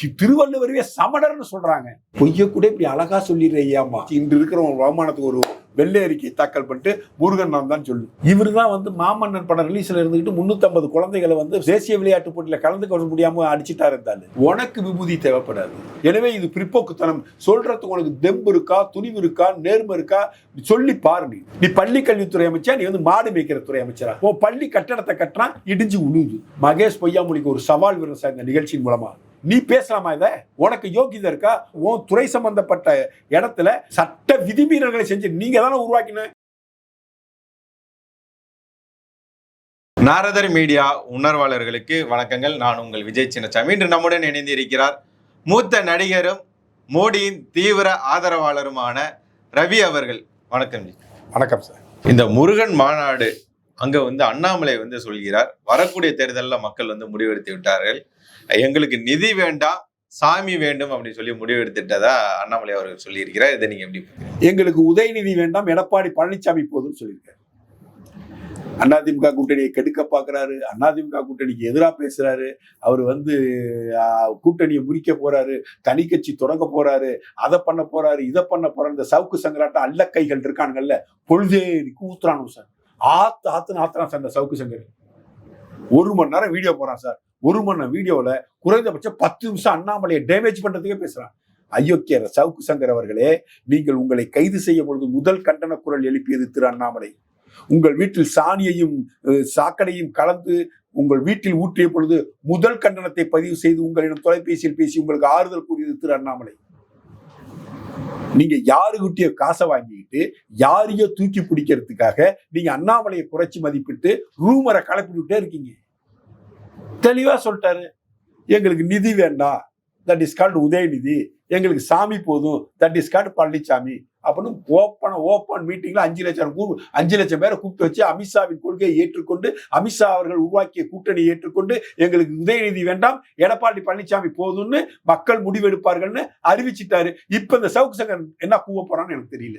திருவள்ளுவரவே சமணர்னு சொல்றாங்க. பொய்ய கூட இப்படி அழகா சொல்லிடுறியாமா இன்று இருக்கிற வருமானத்துக்கு ஒரு வெள்ளை அறிக்கை தாக்கல் பண்ணிட்டு முருகன் நான் தான் சொல்லு. இவரு தான் வந்து மாமன்னன் படம் ரிலீஸ்ல இருந்துகிட்டு முன்னூத்தி குழந்தைகளை வந்து தேசிய விளையாட்டு போட்டியில கொள்ள முடியாம அடிச்சுட்டா இருந்தாரு உனக்கு விபூதி தேவைப்படாது. எனவே இது பிற்போக்குத்தனம். சொல்றதுக்கு உனக்கு தெம்பு இருக்கா துணிவு இருக்கா நேர்மை இருக்கா சொல்லி பாரு நீ. நீ பள்ளி கல்வித்துறை அமைச்சா நீ வந்து மாடு மேய்க்கிற துறை அமைச்சரா? உன் பள்ளி கட்டடத்தை கட்டினா இடிஞ்சு உழுது மகேஷ் பொய்யாமொழிக்கு ஒரு சவால் விடுற இந்த நிகழ்ச்சியின் மூலமா. நீ பேசலாமா இத? உனக்கு யோகிதை இருக்கா? உன் துறை சம்பந்தப்பட்ட இடத்துல சட்ட விதிமீறல்களை செஞ்சு நீங்க தானே உருவாக்கின? நாரதர் மீடியா உணர்வாளர்களுக்கு வணக்கங்கள். நான் உங்கள் விஜய் சின்னசாமி. இன்று நம்முடன் இணைந்து இருக்கிறார் மூத்த நடிகரும் மோடியின் தீவிர ஆதரவாளருமான ரவி அவர்கள். வணக்கம். வணக்கம் சார். இந்த முருகன் மாநாடு அங்க வந்து அண்ணாமலை வந்து சொல்கிறார். வரக்கூடிய தேர்தலில் மக்கள் வந்து முடிவெடுத்து விட்டார்கள். எங்களுக்கு நிதி வேண்டாம் சாமி வேண்டும் அப்படின்னு சொல்லி முடிவெடுத்துட்டதா அண்ணாமலை அவர்கள் சொல்லியிருக்கிறார். இதை நீங்க எப்படி எங்களுக்கு உதயநிதி வேண்டாம் எடப்பாடி பழனிசாமி போதும்னு சொல்லியிருக்காரு. அதிமுக கூட்டணியை கெடுக்க பார்க்குறாரு அதிமுக கூட்டணிக்கு எதிராக பேசுகிறாரு அவர் வந்து கூட்டணியை முறிக்க போகிறாரு தனி கட்சி தொடங்க போகிறாரு அதை பண்ண போகிறாரு இதை பண்ண போகிறாரு இந்த சவுக்கு சங்கராட்டம் அல்ல கைகள் இருக்கானுங்கல்ல பொழுதே ஊத்துறானு சார். ஆத்து ஆத்துன்னு ஆத்துறான் சார் இந்த சவுக்கு சங்கர். ஒரு மணி நேரம் வீடியோ போகிறான் சார். ஒரு மணி வீடியோவில் குறைந்தபட்சம் பத்து நிமிஷம் அண்ணாமலையை டேமேஜ் பண்ணுறதுக்கே பேசுகிறான் அயோக்கியர் சவுக்கு சங்கர் அவர்களே நீங்கள் உங்களை கைது செய்ய பொழுது முதல் கண்டன குரல் எழுப்பியது திரு அண்ணாமலை. உங்கள் வீட்டில் சாணியையும் சாக்கடையும் கலந்து உங்கள் வீட்டில் ஊற்றிய பொழுது முதல் கண்டனத்தை பதிவு செய்து உங்களிடம் தொலைபேசியில் பேசி உங்களுக்கு ஆறுதல் கூறியது திரு அண்ணாமலை. நீங்க யாருகிட்டயோ காசை வாங்கிக்கிட்டு யாரையோ தூக்கி பிடிக்கிறதுக்காக நீங்க அண்ணாமலையை குறைச்சி மதிப்பிட்டு ரூமரை கலப்பிட்டுட்டே இருக்கீங்க. தெளிவாக சொல்லிட்டாரு. எங்களுக்கு நிதி வேண்டாம். That is called Udhayanidhi. எங்களுக்கு சாமி போதும். தட் இஸ் கால்டு பழனிசாமி அப்படின்னு ஓப்பன் ஓப்பன் மீட்டிங்கில் அஞ்சு லட்சம் கூ- அஞ்சு லட்சம் பேரை கூப்பிட்டு வச்சு அமித்ஷாவின் கொள்கையை ஏற்றுக்கொண்டு அமித்ஷா அவர்கள் உருவாக்கிய கூட்டணியை ஏற்றுக்கொண்டு எங்களுக்கு உதயநிதி வேண்டாம். எடப்பாடி பழனிசாமி போதும்னு மக்கள் முடிவெடுப்பார்கள்னு அறிவிச்சிட்டாரு. இப்போ இந்த சவுக்கு சங்கர் என்ன கூவ போறான்னு எனக்கு தெரியல.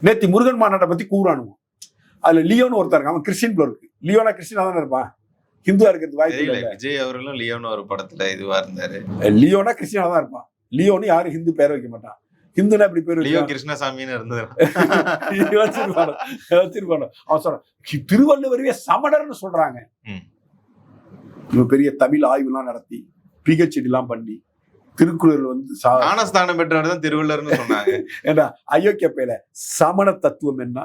நேற்று முருகன் மாநாட்டை பற்றி கூறானுவோம். அதில் லியோன்னு ஒருத்தர் இருக்கான். அவன் கிறிஸ்டின் போல இருக்கு. லியோனா கிறிஸ்டினா தானே இருப்பான்? ஹிந்துவா இருக்கிறது வாய்ப்பு இல்லை விஜய் அவர்களும் லியோன்னு ஒரு படத்துல இதுவா இருந்தாரு. லியோனா கிறிஸ்டினா தான் இருப்பான். லியோன்னு யாரும் ஹிந்து பேர் வைக்க மாட்டான். ஹிந்துனா இப்படி பேர் லியோ கிருஷ்ணசாமின்னு இருந்தது. வச்சிருப்பானோ? வச்சிருப்பானோ? அவன் சொல்றான் "கி- திருவள்ளுவரையே சமணர்னு சொல்றாங்க. இவன் பெரிய தமிழ் ஆய்வுலாம் நடத்தி பிஹெச்டி எல்லாம் பண்ணி திருக்குறள் வந்து ஞானஸ்தானம் பெற்றவர் தான் திருவள்ளுவர்னு சொன்னாங்க. ஏண்டா அயோக்கிய பேல சமண தத்துவம் என்ன?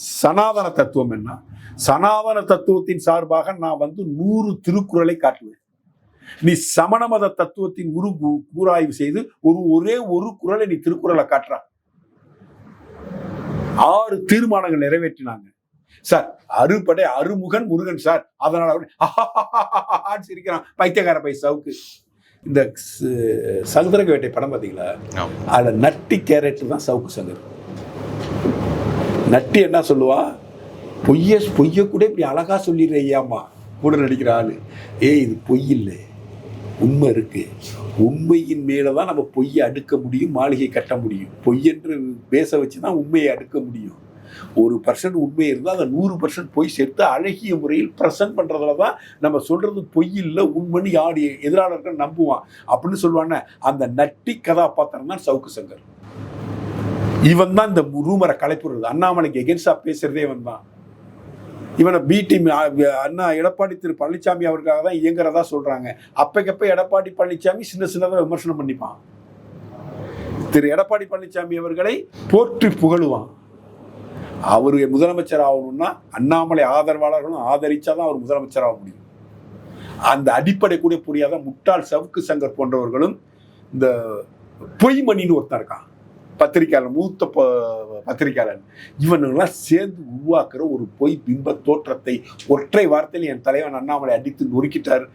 சனாதன தத்துவம் என்ன? சனாதன தத்துவத்தின் சார்பாக நான் வந்து நூறு திருக்குறளை காட்டுவேன். நீ சமண மத தத்துவத்தின் உரு கூ- கூராய்வு செய்து ஒரு ஒரே ஒரு குறளை நீ திருக்குறளை காட்டுறா. ஆறு தீர்மானங்கள் நிறைவேற்றினாங்க. சார் அறுபடை அருமுகன் முருகன் சார். அதனால அவர் சிரிக்கிறான். பைத்தியக்கார பை சவுக்கு. இந்த ச- சதுரங்க வேட்டை படம் பார்த்தீங்களா. அதில் நட்டி கேரட் தான் சவுக்கு சங்கர் நட்டி என்ன சொல்லுவா? பொய்ய பொய்ய கூட இப்படி அழகாக சொல்லிடுறியாமா கூட நடிக்கிற ஆள். ஏய் இது பொய் இல்லை. உண்மை இருக்கு. உண்மையின் மேலே தான் நம்ம பொய்யை அடுக்க முடியும் மாளிகை கட்ட முடியும். பொய்யென்று பேச வச்சு தான் உண்மையை அடுக்க முடியும். ஒரு பர்சன்ட் உண்மை இருந்தால் அதை நூறு பர்சன்ட் பொய் சேர்த்து அழகிய முறையில் ப்ரெசன்ட் பண்ணுறதுல தான் நம்ம சொல்கிறது பொய் இல்லை உண்மைன்னு யார் எதிராளர்கள் நம்புவான். அப்படின்னு சொல்லுவானே அந்த நட்டி கதாபாத்திரம் தான் சவுக்கு சங்கர். இவன் தான் இந்த ரூமரை கலைப்புறது அண்ணாமலைக்கு எகென்ஸ்டா பேசுறதே இவன் தான். இவனை பி டீம் அண்ணா எடப்பாடி திரு பழனிசாமி அவருக்காக தான் இயங்குறதா சொல்றாங்க. அப்பக்கப்ப எடப்பாடி பழனிசாமி சின்ன சின்னதாக விமர்சனம் பண்ணிப்பான். திரு எடப்பாடி பழனிசாமி அவர்களை போற்றி புகழுவான். அவர் முதலமைச்சர் ஆகணும்னா அண்ணாமலை ஆதரவாளர்களும் ஆதரிச்சாதான் அவர் முதலமைச்சர் ஆக முடியும். அந்த அடிப்படை கூட புரியாத முட்டாள் சவுக்கு சங்கர் போன்றவர்களும் இந்த பொய்மணின்னு ஒருத்தன் இருக்கான். பத்திரிக்கையாளர் மூத்த பத்திரிகையாளர் பத்திரிக்கையாளர். இவனுங்கெல்லாம் சேர்ந்து உருவாக்குற ஒரு பொய் பிம்ப தோற்றத்தை ஒற்றை வார்த்தையில் என் தலைவன் அண்ணாமலை அடித்து நொறுக்கிட்டார்.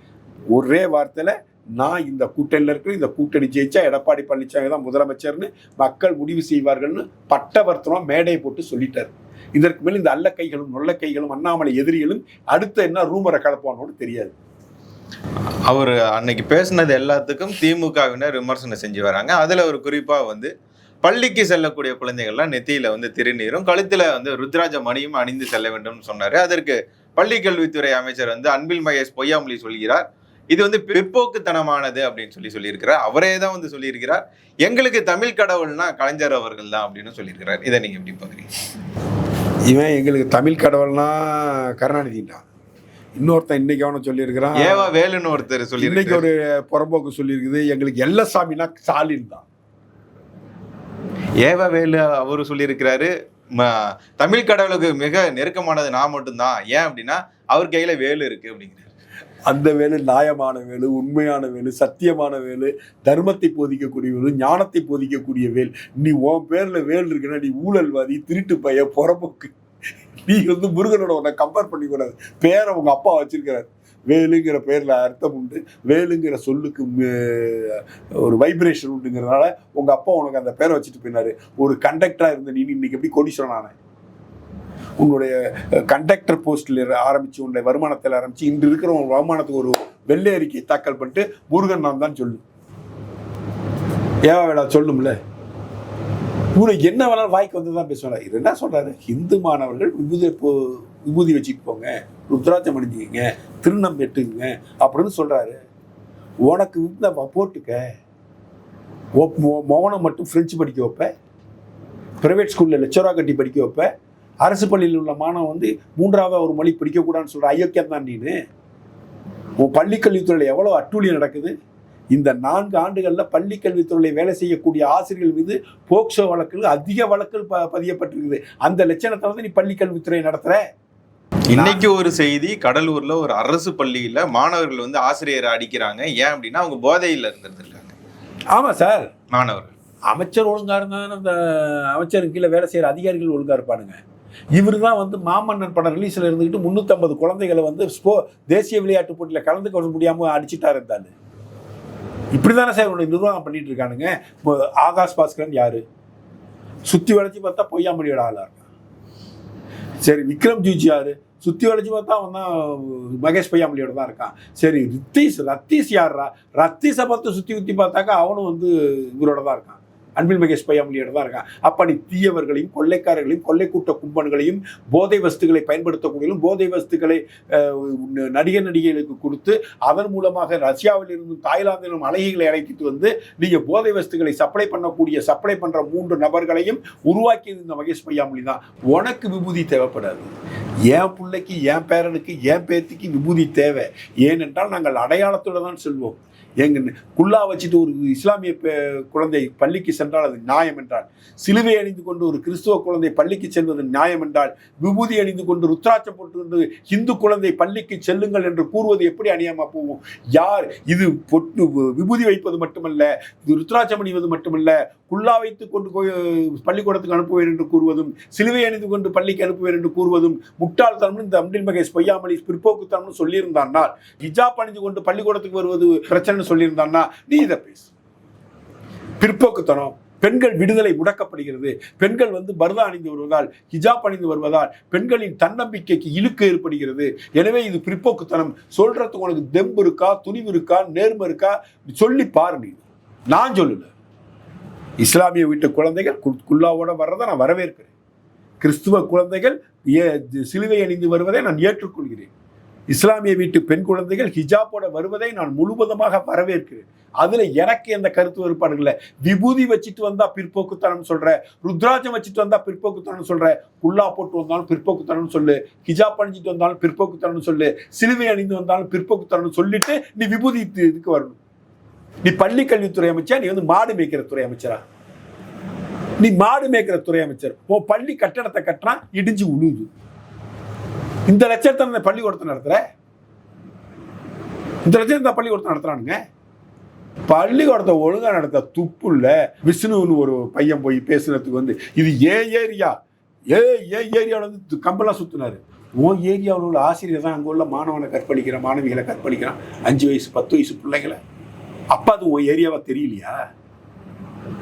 ஒரே வார்த்தையில் நான் இந்த கூட்டணியில் இருக்கிற இந்த கூட்டணி ஜெயிச்சா எடப்பாடி பழனிசாமி தான் முதலமைச்சர்னு மக்கள் முடிவு செய்வார்கள்னு பட்டவர்த்தனம் மேடையை போட்டு சொல்லிட்டார். இதற்கு மேல் இந்த அல்ல கைகளும் நொல்ல கைகளும் அண்ணாமலை எதிரிகளும் அடுத்த என்ன ரூமரை கலப்பானோன்னு தெரியாது. அவர் அன்னைக்கு பேசினது எல்லாத்துக்கும் திமுகவினர் விமர்சனம் செஞ்சு வராங்க. அதில் ஒரு குறிப்பாக வந்து பள்ளிக்கு செல்லக்கூடிய குழந்தைகள்லாம் நெத்தியில வந்து திருநீரும் கழுத்துல வந்து ருத்ராஜ மணியும் அணிந்து செல்ல வேண்டும்னு சொன்னாரு. அதற்கு பள்ளி கல்வித்துறை அமைச்சர் வந்து அன்பில் மகேஷ் பொய்யாமொழி சொல்கிறார். இது வந்து பிற்போக்குத்தனமானது அப்படின்னு சொல்லி சொல்லியிருக்கிறார். அவரே தான் வந்து சொல்லியிருக்கிறார். எங்களுக்கு தமிழ் கடவுள்னா கலைஞர் அவர்கள் தான் அப்படின்னு சொல்லியிருக்கிறார். இதை நீங்க எப்படி பாக்குறீங்க இவன் எங்களுக்கு தமிழ் கடவுள்னா கருணாநிதிட்டான் இன்னொருத்தன் இன்னைக்கு அவனை சொல்லியிருக்கிறான். ஏவா வேலுன்னு ஒருத்தர் இன்னைக்கு சொல்லியிருக்காரு ஒரு புறம்போக்கு சொல்லியிருக்குது. எங்களுக்கு எல்லசாமினா ஸ்டாலின் தான். ஏவவேலு அவரு சொல்லியிருக்கிறாரு தமிழ் கடவுளுக்கு மிக நெருக்கமானது நான் மட்டும்தான். ஏன் அப்படின்னா அவர் கையில வேலு இருக்கு அப்படிங்கிறாரு. அந்த வேலு நியாயமான வேலு உண்மையான வேலு சத்தியமான வேலு தர்மத்தை போதிக்கக்கூடிய வேலு ஞானத்தை போதிக்கக்கூடிய வேல். நீ உன் பேர்ல வேல் இருக்குன்னா நீ ஊழல்வாதி திருட்டு பைய புறம்போக்கு நீ வந்து முருகனோட உன்னை கம்பேர் பண்ணிக்கூடாது. பேரை உங்க அப்பா வச்சிருக்கிறார். வேலுங்கிற பேரில் அர்த்தம் உண்டு. வேலுங்கிற சொல்லுக்கு ஒரு வைப்ரேஷன் உண்டுங்கிறதுனால உங்கள் அப்பா உனக்கு அந்த பேரை வச்சுட்டு போயினாரு. ஒரு கண்டக்டராக இருந்த நீ இன்னைக்கு எப்படி கோடீஸ்வரன் உன்னுடைய கண்டக்டர் போஸ்டில் ஆரம்பித்து உன்னுடைய வருமானத்தில் ஆரம்பித்து இன்று இருக்கிற உன் வருமானத்துக்கு ஒரு வெள்ளை அறிக்கை தாக்கல் பண்ணிட்டு முருகன் நான் தான் சொல்லு. ஏவா வேடா சொல்லும்ல? இவனுக்கு என்ன வேணாலும் வாய்க்கு வந்து தான் பேசுவாங்க இது என்ன சொல்கிறாரு ஹிந்து மாணவர்கள் விபூதி போ விபூதி வச்சுட்டு போங்க. ருத்ராட்சம் அணிஞ்சுக்கங்க திருநம் எட்டுங்க அப்படின்னு சொல்கிறாரு உனக்கு இந்த போட்டுக்க. ஓ- மௌனம் மட்டும் ஃப்ரெஞ்சு படிக்க வைப்ப. ப்ரைவேட் ஸ்கூலில் லெக்சராக கட்டி படிக்க வைப்ப. அரசு பள்ளியில் உள்ள மாணவன் வந்து மூன்றாவது ஒரு மொழி படிக்கக்கூடாதுன்னு சொல்கிற அயோக்கியம் தான் நீனு. உன் பள்ளிக்கல்வித்துறையில் எவ்வளோ அட்டூழியம் நடக்குது? இந்த நான்கு ஆண்டுகளில் பள்ளி கல்வித்துறையில் வேலை செய்யக்கூடிய ஆசிரியர்கள் மீது போக்சோ வழக்குகள் அதிக வழக்குகள் ப பதியப்பட்டிருக்குது. அந்த லட்சணத்தில் வந்து நீ பள்ளி கல்வித்துறை நடத்துகிற இன்னைக்கு ஒரு செய்தி கடலூர்ல ஒரு அரசு பள்ளியில மாணவர்கள் வந்து ஆசிரியரை அடிக்கிறாங்க. ஏன் அப்படின்னா அவங்க போதையில இருந்திருக்காங்க ஆமாம் சார். மாணவர்கள். அமைச்சர் ஒழுங்கா இருந்தாலும் அந்த அமைச்சருக்கு கீழே வேலை செய்கிற அதிகாரிகள் ஒழுங்கா இருப்பானுங்க. இவர் தான் வந்து மாமன்னன் படம் ரிலீஸில் இருந்துக்கிட்டு முந்நூற்றம்பது குழந்தைகளை வந்து ஸ்போ தேசிய விளையாட்டு போட்டியில் கலந்து கொள்ள முடியாமல் அடிச்சிட்டாரு இருந்தாரு இப்படி தானே சார் இவனுடைய நிர்வாகம் பண்ணிட்டு இருக்கானுங்க. ஆகாஷ் பாஸ்கரன் யாரு? சுத்தி வளைச்சு பார்த்தா பொய்யாமொழியோட ஆளா இருக்கான். சரி விக்ரம் ஜூஜி யாரு? சுத்தி வளைச்சு பார்த்தா அவன் தான் மகேஷ் பையாமலியோட தான் இருக்கான். சரி ரித்தீஷ் ரத்தீஷ் யார்ரா ரத்தீஷை பார்த்து சுற்றி சுத்தி பார்த்தாக்கா அவனும் வந்து இவரோட தான் இருக்கான். அன்பில் மகேஷ் பையாமலியோட தான் இருக்கான். அப்ப நீ தீயவர்களையும் கொள்ளைக்காரர்களையும் கொள்ளை கூட்ட கும்பன்களையும் போதை வஸ்துகளை பயன்படுத்தக்கூடியவர்களும் போதை வஸ்துகளை நடிகர் நடிகைகளுக்கு கொடுத்து அதன் மூலமாக ரஷ்யாவில் இருந்தும் தாய்லாந்திலும் அழகிகளை அழைக்கிட்டு வந்து நீங்கள் போதை வஸ்துகளை சப்ளை பண்ணக்கூடிய சப்ளை பண்ணுற மூன்று நபர்களையும் உருவாக்கியது இந்த மகேஷ் பையாமொழி தான். உனக்கு விபூதி தேவைப்படாது. என் பிள்ளைக்கு என் பேரனுக்கு என் பேத்திக்கு விபூதி தேவை. ஏனென்றால் நாங்கள் அடையாளத்தோட தான் செல்வோம். எங்க குல்லா வச்சுட்டு ஒரு இஸ்லாமிய குழந்தை பள்ளிக்கு சென்றால் அது நியாயம் என்றால் சிலுவை அணிந்து கொண்டு ஒரு கிறிஸ்துவ குழந்தை பள்ளிக்கு செல்வது நியாயம் என்றால் விபூதி அணிந்து கொண்டு ருத்ராட்சம் போட்டு இந்து குழந்தை பள்ளிக்கு செல்லுங்கள் என்று கூறுவது எப்படி அணியாம போவோம் யார் இது பொட்டு விபூதி வைப்பது மட்டுமல்ல இது ருத்ராட்சம் அணிவது மட்டுமல்ல குல்லா வைத்துக் கொண்டு போய் பள்ளிக்கூடத்துக்கு அனுப்புவேன் என்று கூறுவதும் சிலுவை அணிந்து கொண்டு பள்ளிக்கு அனுப்புவேன் என்று கூறுவதும் முட்டாள்தனம்னு இந்த அப்துல் மகேஷ் பொய்யாமலி பிற்போக்குத்தனம்னு சொல்லியிருந்தான்னா ஹிஜாப் அணிந்து கொண்டு பள்ளிக்கூடத்துக்கு வருவது பிரச்சனைன்னு சொல்லியிருந்தான்னா நீ இதை பேசு. பிற்போக்குத்தனம் பெண்கள் விடுதலை முடக்கப்படுகிறது. பெண்கள் வந்து பர்தா அணிந்து வருவதால் ஹிஜாப் அணிந்து வருவதால் பெண்களின் தன்னம்பிக்கைக்கு இழுக்கு ஏற்படுகிறது. எனவே இது பிற்போக்குத்தனம். சொல்றதுக்கு உனக்கு தெம்பு இருக்கா துணிவு இருக்கா நேர்மை இருக்கா? சொல்லி பாரு நீ. நான் சொல்லல. இஸ்லாமிய வீட்டு குழந்தைகள் குல்லாவோட வர்றதை நான் வரவேற்கிறேன். கிறிஸ்துவ குழந்தைகள் ஏ- சிலுவை அணிந்து வருவதை நான் ஏற்றுக்கொள்கிறேன். இஸ்லாமிய வீட்டு பெண் குழந்தைகள் ஹிஜாப்போட வருவதை நான் முழுவதுமாக வரவேற்கிறேன். அதுல எனக்கு எந்த கருத்து வேறுபாடு இல்லை. விபூதி வச்சுட்டு வந்தா பிற்போக்குத்தனம் சொல்ற ருத்ராஜம் வச்சுட்டு வந்தா பிற்போக்குத்தனம் சொல்ற குல்லா போட்டு வந்தாலும் பிற்போக்குத்தனம் சொல்லு ஹிஜாப் அணிஞ்சிட்டு வந்தாலும் பிற்போக்குத்தனம் சொல்லு சிலுவை அணிந்து வந்தாலும் பிற்போக்குத்தனம் சொல்லிட்டு நீ விபூதி இதுக்கு வரணும். நீ பள்ளி கல்வித்துறை அமைச்சா நீ வந்து மாடு மேய்க்கிற துறை அமைச்சரா? நீ மாடு மேய்க்கிற துறை அமைச்சர். உன் பள்ளி கட்டடத்தை கட்டுறான் இடிஞ்சு உழுவுது. இந்த லட்சத்தை இந்த பள்ளிக்கூடத்தை நடத்துகிற இந்த லட்சத்தை இந்த பள்ளிக்கூடத்தை நடத்துகிறானுங்க பள்ளிக்கூடத்தை ஒழுங்காக நடத்த துப்புள்ள விஷ்ணுன்னு ஒரு பையன் போய் பேசுறதுக்கு வந்து இது ஏ ஏரியா. ஏ ஏ ஏரியாவில் வந்து கம்பெல்லாம் சுத்தினாரு. உன் ஏரியாவில் உள்ள ஆசிரியர் தான் அங்கே உள்ள மாணவனை கற்பழிக்கிறான் மாணவிகளை கற்பழிக்கிறான். அஞ்சு வயசு பத்து வயசு பிள்ளைங்களை அப்பா அது உன் ஏரியாவாக தெரியலையா?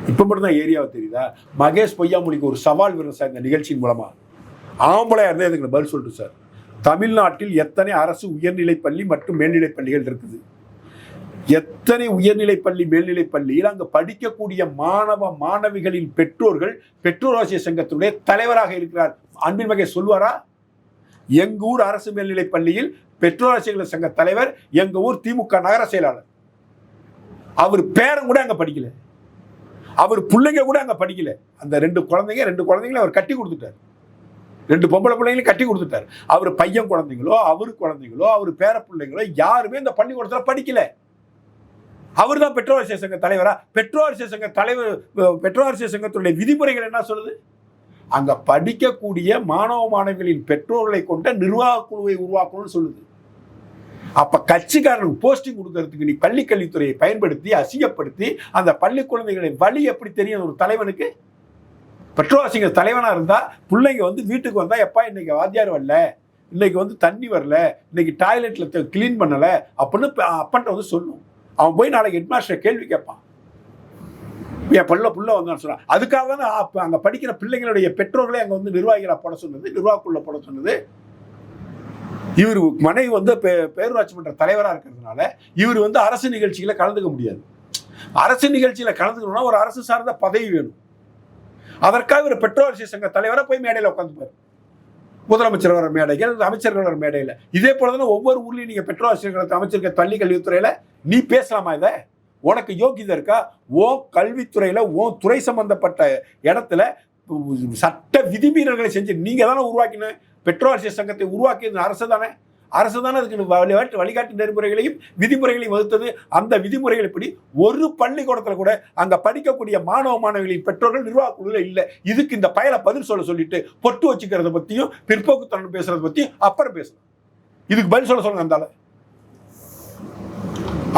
இப்போ மட்டும் தான் ஏரியாவை தெரியுதா? மகேஷ் பொய்யாமொழிக்கு ஒரு சவால் வரும் சார் இந்த நிகழ்ச்சியின் மூலமா. ஆம்பளையாக இருந்தால் இதுக்கு பதில் சொல்லிட்டு சார்? தமிழ்நாட்டில் எத்தனை அரசு உயர்நிலைப் பள்ளி மற்றும் மேல்நிலைப் பள்ளிகள் இருக்குது? எத்தனை உயர்நிலைப் பள்ளி மேல்நிலைப் பள்ளியில் அங்கு படிக்கக்கூடிய மாணவ மாணவிகளின் பெற்றோர்கள் பெற்றோர் ஆசிய சங்கத்தினுடைய தலைவராக இருக்கிறார். அன்பின் மகேஷ் சொல்வாரா எங்க ஊர் அரசு மேல்நிலைப் பள்ளியில் பெற்றோர் ஆசிரியர்கள் சங்க தலைவர் எங்க ஊர் திமுக நகர செயலாளர். அவர் பேரன் கூட அங்க படிக்கல. அவர் பிள்ளைங்க கூட அங்கே படிக்கல. அந்த ரெண்டு குழந்தைங்க ரெண்டு குழந்தைங்களும் அவர் கட்டி கொடுத்துட்டார். ரெண்டு பொம்பளை பிள்ளைங்களையும் கட்டி கொடுத்துட்டார். அவர் பையன் குழந்தைங்களோ அவர் குழந்தைங்களோ அவர் பேர பிள்ளைங்களோ யாருமே இந்த பள்ளிக்கூடத்தில் படிக்கல. அவர் தான் பெற்றோர் சங்க தலைவரா? பெற்றோர் சங்க தலைவர் பெற்றோர் சங்கத்துடைய விதிமுறைகள் என்ன சொல்லுது? அங்கே படிக்கக்கூடிய மாணவ மாணவிகளின் பெற்றோர்களை கொண்ட நிர்வாக குழுவை உருவாக்கணும்னு சொல்லுது. அப்ப கட்சிக்காரனுக்கு போஸ்டிங் கொடுக்கறதுக்கு நீ பள்ளி கல்வித்துறையை பயன்படுத்தி அசிங்கப்படுத்தி அந்த பள்ளி குழந்தைகளை வழி எப்படி தெரியும் ஒரு தலைவனுக்கு? பெற்றோர் அசிங்க தலைவனா இருந்தா பிள்ளைங்க வந்து வீட்டுக்கு வந்தா எப்பா இன்னைக்கு வாத்தியார் வரல இன்னைக்கு வந்து தண்ணி வரல இன்னைக்கு டாய்லெட்ல க்ளீன் பண்ணல அப்படின்னு அப்பன்ட்ட வந்து சொல்லும். அவன் போய் நாளைக்கு ஹெட்மாஸ்டர் கேள்வி கேட்பான். என் பல்ல புள்ள வந்தான்னு சொன்னான் அதுக்காக தான் அப்போ அங்கே படிக்கிற பிள்ளைங்களுடைய பெற்றோர்களே அங்கே வந்து நிர்வாகிகளாக போட சொன்னது நிர்வாகக்குள்ள போட சொன்னது. இவர் மனைவி வந்து பே- பேரூராட்சி மன்ற தலைவராக இருக்கிறதுனால இவர் வந்து அரசு நிகழ்ச்சிகளை கலந்துக்க முடியாது. அரசு நிகழ்ச்சியில் கலந்துக்கணும்னா ஒரு அரசு சார்ந்த பதவி வேணும். அதற்காக இவர் பெற்றோர் சங்க தலைவராக போய் மேடையில் உட்காந்துப்பார். முதலமைச்சர் வர மேடைகள் அமைச்சர்கள் வர மேடையில். இதே போல தானே ஒவ்வொரு ஊர்லேயும் நீங்கள் பெற்றோர் ஆசிரியர்கள் அமைச்சிருக்க பள்ளி கல்வித்துறையில் நீ பேசலாமா இதை? உனக்கு யோகியதை இருக்கா? ஓ கல்வித்துறையில் ஓ துறை சம்பந்தப்பட்ட இடத்துல சட்ட விதிமீறல்களை செஞ்சு நீங்கள் தானே உருவாக்கின பெற்றோர் சங்கத்தை உருவாக்கியது அரசு தானே? அரசு தானே அதுக்கு வழிகாட்டு வழிகாட்டு நெறிமுறைகளையும் விதிமுறைகளையும் வகுத்தது. அந்த விதிமுறைகள் இப்படி ஒரு பள்ளிக்கூடத்தில் கூட அங்கே படிக்கக்கூடிய மாணவ மாணவிகளின் பெற்றோர்கள் நிர்வாக குழுல இல்லை. இதுக்கு இந்த பயலை பதில் சொல்ல சொல்லிட்டு பொட்டு வச்சுக்கிறத பற்றியும் பிற்போக்குத்தனம் பேசுறத பற்றியும் அப்புறம் பேசணும் இதுக்கு பதில் சொல்ல சொல்லுங்க அந்த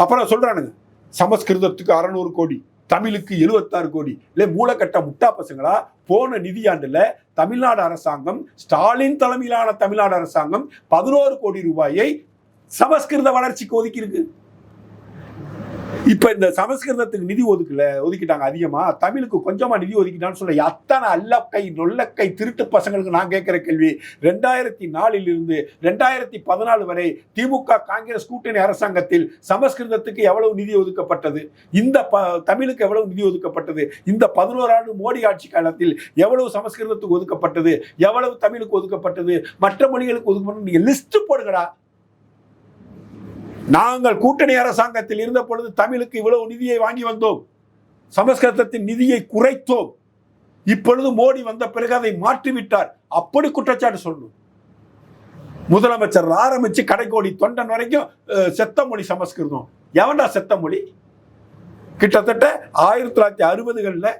அப்புறம் சொல்றானுங்க சமஸ்கிருதத்துக்கு அறநூறு கோடி. தமிழுக்கு எழுபத்தாறு கோடி. இல்லை மூலக்கட்ட முட்டா பசங்களா? போன நிதியாண்டுல தமிழ்நாடு அரசாங்கம் ஸ்டாலின் தலைமையிலான தமிழ்நாடு அரசாங்கம் பதினோரு கோடி ரூபாயை சமஸ்கிருத வளர்ச்சிக்கு ஒதுக்கியிருக்கு. இப்ப இந்த சமஸ்கிருதத்துக்கு நிதி ஒதுக்கல ஒதுக்கிட்டாங்க அதிகமா. தமிழுக்கு கொஞ்சமா நிதி ஒதுக்கிட்டான்னு சொல்ல அத்தனை அல்லக்கை நொல்லக்கை திருட்டு பசங்களுக்கு நான் கேட்கிற கேள்வி. ரெண்டாயிரத்தி நாலில் இருந்து ரெண்டாயிரத்தி பதினாலு வரை திமுக காங்கிரஸ் கூட்டணி அரசாங்கத்தில் சமஸ்கிருதத்துக்கு எவ்வளவு நிதி ஒதுக்கப்பட்டது? இந்த ப தமிழுக்கு எவ்வளவு நிதி ஒதுக்கப்பட்டது? இந்த பதினோரு ஆண்டு மோடி ஆட்சி காலத்தில் எவ்வளவு சமஸ்கிருதத்துக்கு ஒதுக்கப்பட்டது? எவ்வளவு தமிழுக்கு ஒதுக்கப்பட்டது? மற்ற மொழிகளுக்கு ஒதுக்கப்பட்டது? நீங்க லிஸ்ட் போடுங்கடா. நாங்கள் கூட்டணி அரசாங்கத்தில் இருந்த பொழுது தமிழுக்கு இவ்வளவு நிதியை வாங்கி வந்தோம். சமஸ்கிருதத்தின் நிதியை குறைத்தோம். இப்பொழுது மோடி வந்த பிறகு அதை மாற்றிவிட்டார். அப்படி குற்றச்சாட்டு சொல்லணும் முதலமைச்சர் ஆரம்பிச்சு கடைக்கோடி தொண்டன் வரைக்கும் செத்த மொழி சமஸ்கிருதம். எவன்டா செத்த மொழி கிட்டத்தட்ட ஆயிரத்தி தொள்ளாயிரத்தி அறுபதுகளில்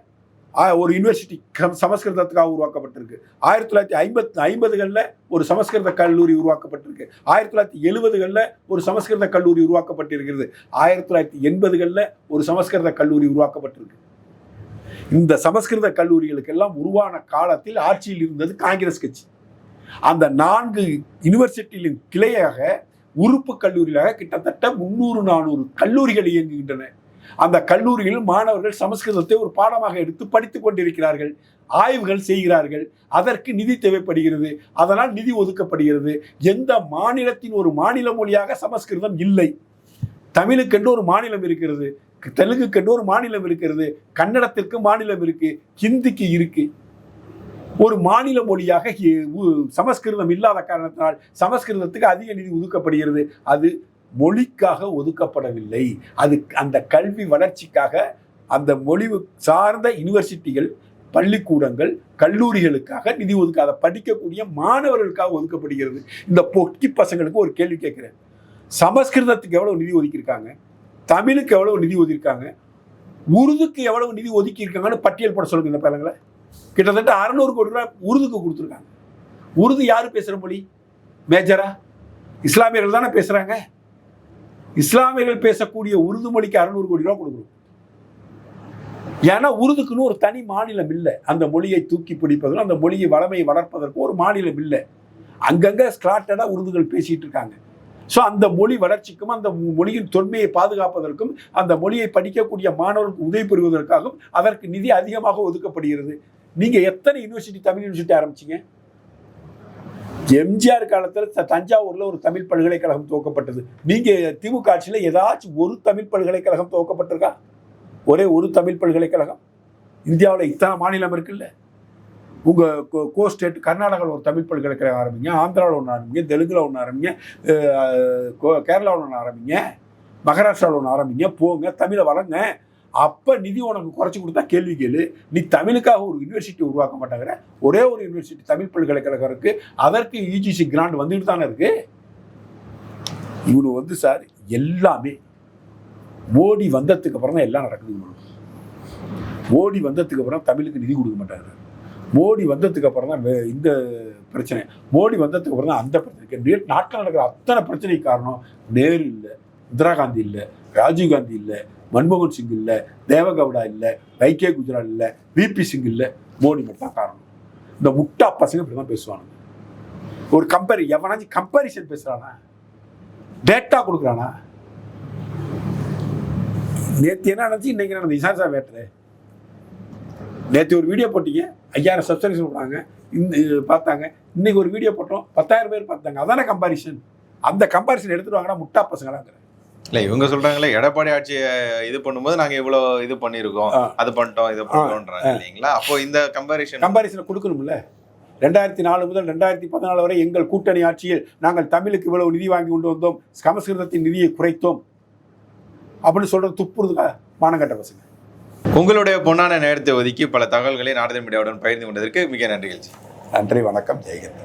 ஒரு யூனிவர்சிட்டி சமஸ்கிருதத்துக்காக உருவாக்கப்பட்டிருக்கு. ஆயிரத்தி தொள்ளாயிரத்தி ஐம்பத்தி ஐம்பதுகளில் ஒரு சமஸ்கிருத கல்லூரி உருவாக்கப்பட்டிருக்கு. ஆயிரத்தி தொள்ளாயிரத்தி எழுபதுகளில் ஒரு சமஸ்கிருத கல்லூரி உருவாக்கப்பட்டிருக்கிறது. ஆயிரத்தி தொள்ளாயிரத்தி எண்பதுகளில் ஒரு சமஸ்கிருத கல்லூரி உருவாக்கப்பட்டிருக்கு. இந்த சமஸ்கிருத கல்லூரிகளுக்கெல்லாம் உருவான காலத்தில் ஆட்சியில் இருந்தது காங்கிரஸ் கட்சி. அந்த நான்கு யூனிவர்சிட்டியின் கிளையாக உறுப்பு கல்லூரிகளாக கிட்டத்தட்ட முன்னூறு நானூறு கல்லூரிகள் இயங்குகின்றன. அந்த கல்லூரியில் மாணவர்கள் சமஸ்கிருதத்தை ஒரு பாடமாக எடுத்து படித்துக் கொண்டிருக்கிறார்கள். ஆய்வுகள் செய்கிறார்கள். அதற்கு நிதி தேவைப்படுகிறது. அதனால் நிதி ஒதுக்கப்படுகிறது. எந்த மாநிலத்தின் ஒரு மாநில மொழியாக சமஸ்கிருதம் இல்லை. தமிழுக்கென்று ஒரு மாநிலம் இருக்கிறது. தெலுங்குக்கென்று ஒரு மாநிலம் இருக்கிறது. கன்னடத்திற்கு மாநிலம் இருக்கு. ஹிந்திக்கு இருக்கு. ஒரு மாநில மொழியாக உ- சமஸ்கிருதம் இல்லாத காரணத்தினால் சமஸ்கிருதத்துக்கு அதிக நிதி ஒதுக்கப்படுகிறது. அது மொழிக்காக ஒதுக்கப்படவில்லை. அது அந்த கல்வி வளர்ச்சிக்காக அந்த மொழி சார்ந்த யூனிவர்சிட்டிகள் பள்ளிக்கூடங்கள் கல்லூரிகளுக்காக நிதி ஒதுக்காத படிக்கக்கூடிய மாணவர்களுக்காக ஒதுக்கப்படுகிறது. இந்த பொக்கி பசங்களுக்கு ஒரு கேள்வி கேட்குறேன். சமஸ்கிருதத்துக்கு எவ்வளவு நிதி ஒதுக்கியிருக்காங்க? தமிழுக்கு எவ்வளவு நிதி ஒதுக்கியிருக்காங்க? உருதுக்கு எவ்வளவு நிதி ஒதுக்கியிருக்காங்கன்னு பட்டியல் போட சொல்லுங்க இந்த பையன்களை கிட்டத்தட்ட அறநூறு கோடி ரூபாய் உருதுக்கு கொடுத்துருக்காங்க. உருது யார் பேசுகிற மொழி? மேஜரா? இஸ்லாமியர்கள் தானே பேசுகிறாங்க இஸ்லாமியர்கள் பேசக்கூடிய உருது மொழிக்கு அறுநூறு கோடி ரூபா கொடுக்கணும். ஏன்னா உருதுக்குன்னு ஒரு தனி மாநிலம் இல்லை. அந்த மொழியை தூக்கி பிடிப்பதும் அந்த மொழியை வளமையை வளர்ப்பதற்கும் ஒரு மாநிலம் இல்லை. அங்கங்க ஸ்லாட்டடாக உருதுகள் பேசிட்டு இருக்காங்க. ஸோ அந்த மொழி வளர்ச்சிக்கும் அந்த மொழியின் தொன்மையை பாதுகாப்பதற்கும் அந்த மொழியை படிக்கக்கூடிய மாணவர்களுக்கு உதவி புரிவதற்காகவும் அதற்கு நிதி அதிகமாக ஒதுக்கப்படுகிறது. நீங்க எத்தனை யூனிவர்சிட்டி தமிழ் யூனிவர்சிட்டி ஆரம்பிச்சீங்க? எம்ஜிஆர் காலத்தில் த- ஒரு தமிழ் பல்கலைக்கழகம் துவக்கப்பட்டது. நீங்கள் திமுக ஆட்சியில் ஏதாச்சும் ஒரு தமிழ் பல்கலைக்கழகம் துவக்கப்பட்டிருக்கா? ஒரே ஒரு தமிழ் பல்கலைக்கழகம்? இந்தியாவில் இத்தனை மாநிலம் இருக்குல்ல? உங்கள் கோ ஸ்டேட் கர்நாடகாவில் ஒரு தமிழ் பல்கலைக்கழகம் ஆரம்பிங்க ஆந்திராவில் ஒன்று ஆரம்பிங்க தெலுங்கில் ஒன்று ஆரம்பிங்க கோ- கேரளாவில் ஒன்று ஆரம்பிங்க மகாராஷ்டிராவில் ஒன்று ஆரம்பிங்க போங்க தமிழை வளங்க அப்போ நிதி உனக்கு குறைச்சி கொடுத்தா கேள்வி கேளு. நீ தமிழுக்காக ஒரு யூனிவர்சிட்டி உருவாக்க மாட்டேங்கிற. ஒரே ஒரு யூனிவர்சிட்டி தமிழ் பல்கலைக்கழகம் இருக்கு அதற்கு யூஜிசி கிராண்ட் வந்துட்டு தானே இருக்கு. இவனு வந்து சார் எல்லாமே மோடி வந்ததுக்கு அப்புறம் தான் எல்லாம் நடக்குது இவனுக்கு. மோடி வந்ததுக்கு அப்புறம் தமிழுக்கு நிதி கொடுக்க மாட்டாங்க மோடி வந்ததுக்கு அப்புறம் தான் இந்த பிரச்சனை. மோடி வந்ததுக்கு அப்புறம் தான் அந்த பிரச்சனை. நே- நாட்டில் நடக்கிற அத்தனை பிரச்சனைக்கு காரணம் நேரு இல்லை இந்திரா காந்தி இல்லை ராஜீவ் காந்தி இல்லை மன்மோகன் சிங் இல்லை தேவகவுடா இல்லை வைகே குஜரால் இல்லை விபி சிங் இல்லை மோடி மட்டும் தான் காரணம். இந்த முட்டா பசங்க இப்படி தான் பேசுவானுங்க. ஒரு கம்பேரி எவனாச்சும் கம்பேரிசன் பேசுகிறானா டேட்டா கொடுக்குறானா? நேற்று என்ன நடந்துச்சு? இன்னைக்கு நடந்து இசான் சார் வேட்டரு. நேற்று ஒரு வீடியோ போட்டீங்க. ஐயாயிரம் சப்ஸ்கிரைபர் போட்டாங்க இந்த பார்த்தாங்க. இன்னைக்கு ஒரு வீடியோ போட்டோம். பத்தாயிரம் பேர் பார்த்தாங்க. அதானே கம்பாரிசன் அந்த கம்பாரிசன் எடுத்துட்டு வாங்கன்னா முட்டா பசங்களாங்கிற. இல்ல இவங்க சொல்றாங்களே எடப்பாடி ஆட்சியை இது பண்ணும்போது நாங்க இவ்வளவு இது பண்ணிருக்கோம் ஆ. அது பண்ணிட்டோம் இது பண்ணிட்டோம்ன்றாங்க இல்லைங்களா? அப்போ இந்த கம்பாரிஷன் கம்பாரிசனை கொடுக்கணும்ல. ரெண்டாயிரத்தி நாலு முதல் ரெண்டாயிரத்தி பதினாலு வரை எங்கள் கூட்டணி ஆட்சியில் நாங்கள் தமிழுக்கு இவ்வளவு நிதி வாங்கி கொண்டு வந்தோம் சமஸ்கிருதத்தின் நிதியை குறைத்தோம். அப்படின்னு சொல்றது துப்புறதுக்கா மானங்கட்ட பசங்க. உங்களுடைய பொன்னான நேரத்தை ஒதுக்கி பல தகவல்களை நாரதன் மீடியாவுடன் பகிர்ந்து கொண்டதற்கு மிக நன்றிகள். நன்றி வணக்கம் ஜெயகந்த்